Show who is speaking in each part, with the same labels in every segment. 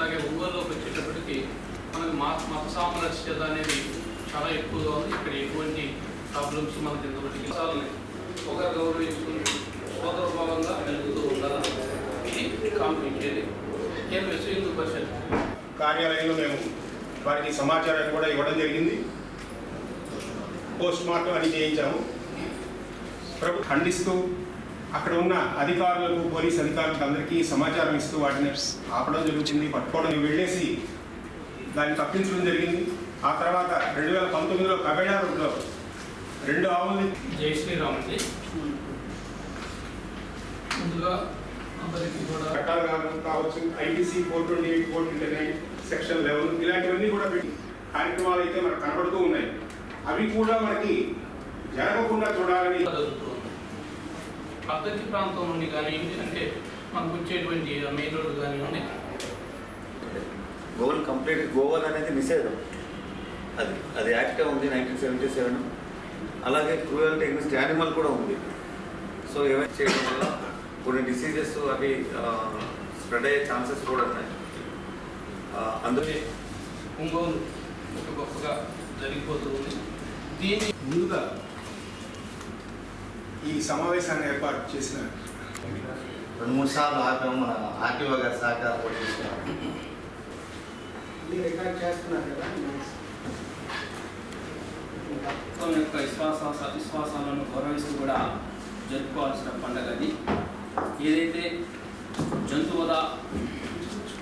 Speaker 1: అట్లాగే ఒంగోలులోకి వచ్చేటప్పటికి మనకి మా మత సామరస్యత అనేది చాలా ఎక్కువగా ఉంది. ఇక్కడ ఎటువంటి ప్రాబ్లమ్స్ మనకి ఇంతవరకు చాలని. ఒకరు గౌరవించుకుని సోదరభావంగా వెలుగుతూ ఉండాలి ఇది కాంపించేది నేను విశ్వ హిందూ పరిషత్.
Speaker 2: కార్యాలయంలో మేము వారికి సమాచారాన్ని కూడా ఇవ్వడం జరిగింది. పోస్ట్ మార్టం అని చేయించాము. ప్రభు ఖండిస్తూ అక్కడ ఉన్న అధికారులకు పోలీస్ అధికారులకు అందరికీ సమాచారం ఇస్తూ వాటిని ఆపడం జరుగుతుంది. పట్టుకోవడం వెళ్ళేసి దాన్ని తప్పించడం జరిగింది. ఆ తర్వాత రెండు వేల పంతొమ్మిదిలో కబేడా రోడ్లో రెండు ఆవుల్ని
Speaker 1: జై శ్రీరామ్ అండి ముందుగా
Speaker 2: చట్టాలు కావచ్చు. ITC four twenty eight four twenty nine section eleven ఇలాంటివన్నీ కూడా పెట్టి కార్యక్రమాలు అయితే మనకు కనబడుతూ ఉన్నాయి. అవి కూడా మనకి జరగకుండా చూడాలని
Speaker 1: పద్ధతి ప్రాంతం నుండి కానివ్వండి అంటే మనకు వచ్చేటువంటి మెయిన్ రోడ్డు కానివ్వండి
Speaker 3: గోవల్ కంప్లీట్ గోవల్ అనేది నిషేధం. అది అది యాక్టే ఉంది నైన్టీన్ సెవెంటీ సెవెన్. అలాగే క్రూయల్టీ ఎగ్నెస్ట్ యానిమల్ కూడా ఉంది. సో ఏమైనా చేయడం వల్ల కొన్ని డిసీజెస్ అవి స్ప్రెడ్ అయ్యే ఛాన్సెస్ కూడా ఉన్నాయి. అందుకే
Speaker 1: ఒంగోలు ఒక గొప్పగా జరిగిపోతూ ఉంది. దీన్ని
Speaker 2: ముందుగా ఈ సమావేశాన్ని ఏర్పాటు చేసిన
Speaker 4: రెండు మూడు సార్లు ఆపాము మన ఆర్టీఓ గారి సహకారం
Speaker 2: రికార్డ్ చేస్తున్నారు కదా
Speaker 5: యొక్క విశ్వాస విశ్వాసాలను గౌరవిస్తూ కూడా జరుపుకోవాల్సిన పండగ అది. ఏదైతే జంతువద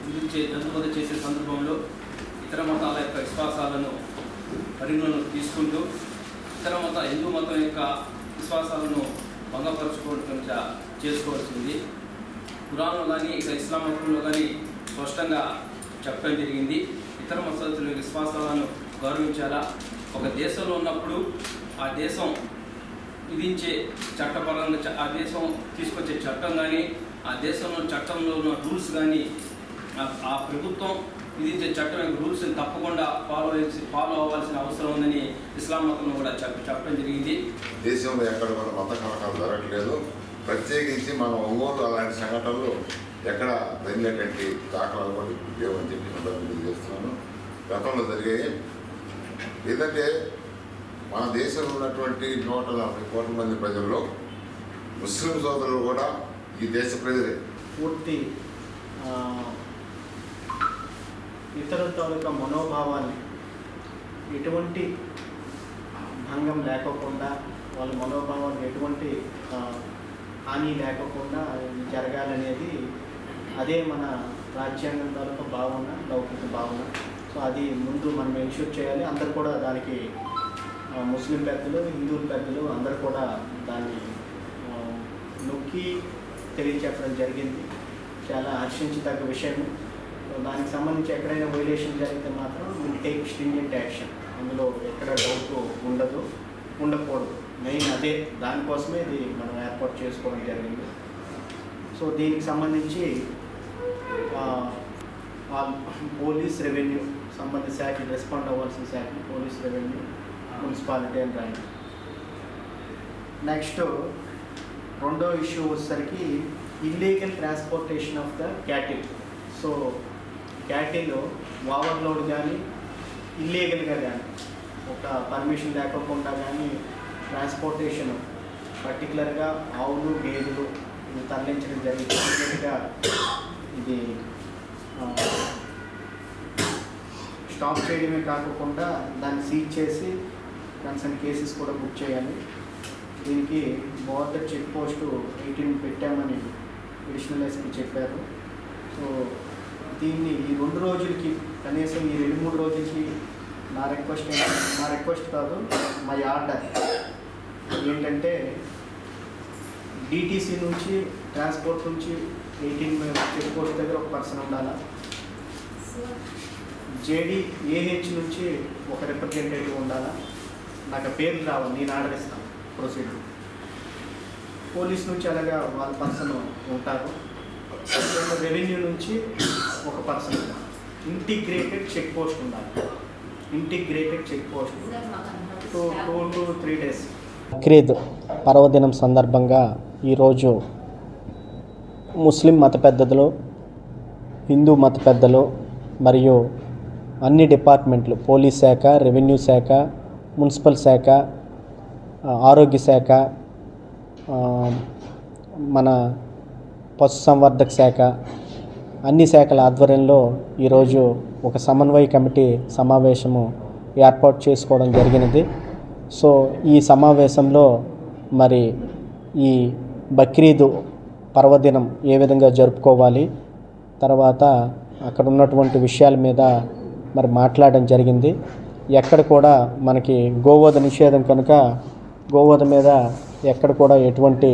Speaker 5: గురించే జంతువద చేసే సందర్భంలో ఇతర మతాల యొక్క విశ్వాసాలను పరిగణలోకి తీసుకుంటూ ఇతర మత హిందూ మతం యొక్క విశ్వాసాలను భంగపరచుకోవడం చేసుకోవాల్సింది. పురాణంలో కానీ ఇక ఇస్లాం మతంలో కానీ స్పష్టంగా చెప్పడం జరిగింది. ఇతర మసతుల విశ్వాసాలను గౌరవించాలా? ఒక దేశంలో ఉన్నప్పుడు ఆ దేశం విధించే చట్టపరంగా చ- ఆ దేశం తీసుకొచ్చే చట్టం కానీ ఆ దేశంలో చట్టంలో ఉన్న రూల్స్ కానీ ఆ ప్రభుత్వం విధించే చట్టం యొక్క రూల్స్ని తప్పకుండా ఫాలో చేసి ఫాలో అవ్వాల్సిన అవసరం ఉందని ఇస్లాం మతంలో కూడా చెప్ప చెప్పడం జరిగింది.
Speaker 6: దేశంలో ఎక్కడ కూడా మత కలకాలు జరగట్లేదు. ప్రత్యేకించి మన ఒంగోలు అలాంటి సంఘటనలు ఎక్కడ జరిగినటువంటి దాఖలాలు కూడా ఇప్పుడు లేవని చెప్పి సందర్భంగా తెలియజేస్తున్నాను. గతంలో జరిగాయి. ఏదంటే మన దేశంలో ఉన్నటువంటి నూట నలభై కోట్ల మంది ప్రజల్లో ముస్లిం సోదరులు కూడా ఈ దేశ ప్రజలే.
Speaker 7: పూర్తి ఆ, ఇతరుల తాలూకా మనోభావాన్ని ఎటువంటి భంగం లేకోకుండా వాళ్ళ మనోభావాన్ని ఎటువంటి హాని లేకోకుండా జరగాలనేది అదే మన రాజ్యాంగం తాలూకా భావన లౌకిక భావన. సో అది ముందు మనం ఎన్ష్యూర్ చేయాలి. అందరు కూడా దానికి ముస్లిం పెద్దలు హిందువుల పెద్దలు అందరు కూడా దాన్ని నొక్కి తెలియచెప్పడం జరిగింది. చాలా హర్షించదగ్గ విషయం దానికి సంబంధించి ఎక్కడైనా వైలేషన్ జరిగితే మాత్రం విల్ టేక్ స్ట్రింజెంట్ యాక్షన్ అందులో ఎక్కడ డౌట్ ఉండదు ఉండకూడదు. మెయిన్ అదే దానికోసమే ఇది మనం ఏర్పాటు చేసుకోవడం జరిగింది. సో దీనికి సంబంధించి పోలీస్ రెవెన్యూ సంబంధిత శాఖ రెస్పాండ్ అవ్వాల్సిన శాఖ పోలీస్ రెవెన్యూ మున్సిపాలిటీ అండ్ రైన్ నెక్స్ట్ రెండో ఇష్యూ వచ్చేసరికి illegal transportation of the cattle so cattle overload కానీ ఇల్లీగల్గా కానీ ఒక పర్మిషన్ లేకోకుండా కానీ ట్రాన్స్పోర్టేషన్ పర్టికులర్గా ఆవులు గేదెలు ఇవి తరలించడం జరిగింది. ఇది స్టాప్ చేయడమే కాకుండా దాన్ని సీజ్ చేసి కన్సర్న్ కేసెస్ కూడా బుక్ చేయాలి. దీనికి బోర్డర్ చెక్ పోస్టు ఎయిటీన్ పెట్టామని అడిషనల్ ఎస్పీ చెప్పారు. సో దీన్ని ఈ రెండు రోజులకి కనీసం ఈ రెండు మూడు రోజులకి నా రిక్వెస్ట్ నా రిక్వెస్ట్ కాదు మై ఆర్డర్ ఏంటంటే డిటీసీ నుంచి ట్రాన్స్పోర్ట్ నుంచి ఎయిటీన్ చెక్ పోస్ట్ దగ్గర ఒక పర్సన్ ఉండాలా? జేడీ ఏహెచ్ నుంచి ఒక రిప్రజెంటేటివ్ ఉండాలా? నాకు పేర్లు రావాలి నేను ఆర్డర్ ఇస్తాను. ప్రొసీజర్ పోలీస్ నుంచి అలాగా వాళ్ళ పర్సన్ ఉంటారు. రెవెన్యూ నుంచి ఒక పర్సన్ ఇంటిగ్రేటెడ్ చెక్ పోస్ట్ ఉండాలి. Integrated check post two two to three days
Speaker 8: Bakrid పర్వదినం సందర్భంగా ఈరోజు ముస్లిం మత పెద్దలు హిందూ మత పెద్దలు
Speaker 7: మరియు అన్ని డిపార్ట్మెంట్లు పోలీస్ శాఖ రెవెన్యూ శాఖ మున్సిపల్ శాఖ ఆరోగ్య శాఖ మన పశుసంవర్ధక శాఖ అన్ని శాఖల ఆధ్వర్యంలో ఈరోజు ఒక సమన్వయ కమిటీ సమావేశము ఏర్పాటు చేసుకోవడం జరిగినది. సో ఈ సమావేశంలో మరి ఈ బక్రీదు పర్వదినం ఏ విధంగా జరుపుకోవాలి తర్వాత అక్కడ ఉన్నటువంటి విషయాల మీద మరి మాట్లాడడం జరిగింది. ఎక్కడ కూడా మనకి గోవధ నిషేధం కనుక గోవధ మీద ఎక్కడ కూడా ఎటువంటి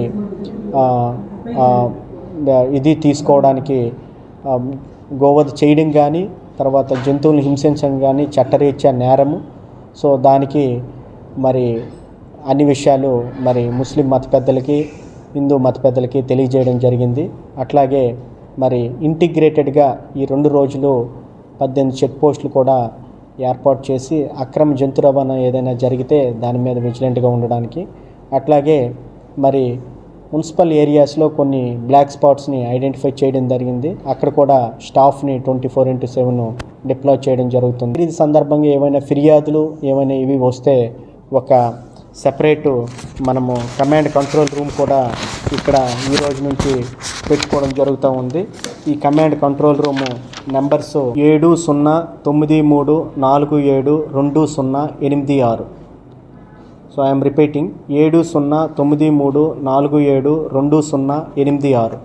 Speaker 7: ఇది తీసుకోవడానికి గోవధ చేయడం కానీ తర్వాత జంతువులను హింసించడం కానీ చట్టరీత్యా నేరము. సో దానికి మరి అన్ని విషయాలు మరి ముస్లిం మత పెద్దలకి హిందూ మత పెద్దలకి తెలియజేయడం జరిగింది. అట్లాగే మరి ఇంటిగ్రేటెడ్గా ఈ రెండు రోజులు పద్దెనిమిది చెక్ పోస్టులు కూడా ఏర్పాటు చేసి అక్రమ జంతు రవాణా ఏదైనా జరిగితే దాని మీద విజిలెంట్గా ఉండడానికి. అట్లాగే మరి మున్సిపల్ ఏరియాస్లో కొన్ని బ్లాక్ స్పాట్స్ని ఐడెంటిఫై చేయడం జరిగింది. అక్కడ కూడా స్టాఫ్ని twenty four into seven deploy చేయడం జరుగుతుంది. ఇది సందర్భంగా ఏమైనా ఫిర్యాదులు ఏమైనా ఇవి వస్తే ఒక సెపరేటు మనము కమాండ్ కంట్రోల్ రూమ్ కూడా ఇక్కడ ఈ రోజు నుంచి పెట్టుకోవడం జరుగుతూ ఉంది. ఈ కమాండ్ కంట్రోల్ రూము నెంబర్స్ ఏడు సున్నా తొమ్మిది మూడు నాలుగు ఏడు రెండు సున్నా ఎనిమిది ఆరు. సో ఐఎమ్ రిపీటింగ్ ఏడు సున్నా తొమ్మిది మూడు నాలుగు ఏడు రెండు సున్నా ఎనిమిది ఆరు.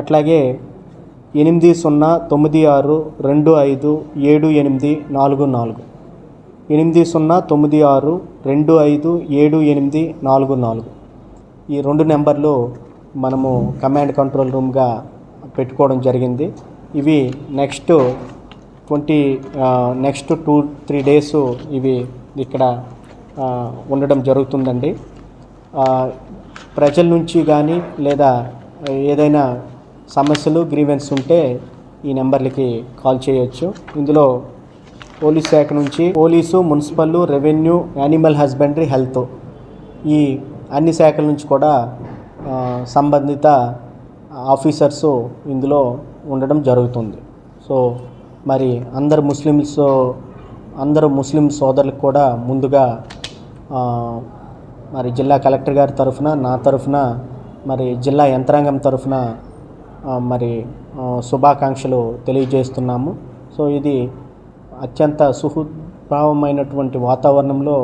Speaker 7: అట్లాగే ఎనిమిది సున్నా తొమ్మిది ఆరు రెండు ఐదు ఏడు ఎనిమిది నాలుగు నాలుగు. ఎనిమిది సున్నా తొమ్మిది ఆరు రెండు ఐదు ఏడు ఎనిమిది నాలుగు నాలుగు. ఈ రెండు నెంబర్లు మనము కమాండ్ కంట్రోల్ రూమ్గా పెట్టుకోవడం జరిగింది. ఇవి next twenty next two three days ఇవి ఇక్కడ ఉండడం జరుగుతుందండి. ప్రజల నుంచి కానీ లేదా ఏదైనా సమస్యలు గ్రీవెన్స్ ఉంటే ఈ నెంబర్లకి కాల్ చేయొచ్చు. ఇందులో పోలీస్ శాఖ నుంచి police municipal revenue animal husbandry health ఈ అన్ని శాఖల నుంచి కూడా సంబంధిత ఆఫీసర్స్ ఇందులో ఉండడం జరుగుతుంది. సో మరి అందరు ముస్లిమ్స్ అందరు ముస్లిం సోదరులకు కూడా ముందుగా మరి జిల్లా కలెక్టర్ గారి తరఫున నా తరఫున మరి జిల్లా యంత్రాంగం తరఫున మరి శుభాకాంక్షలు తెలియజేస్తున్నాము. సో ఇది అత్యంత సుహృద్భావమైనటువంటి వాతావరణంలో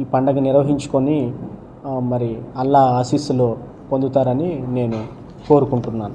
Speaker 7: ఈ పండగ నిర్వహించుకొని మరి అల్లా ఆశీస్సులు పొందుతారని నేను కోరుకుంటున్నాను.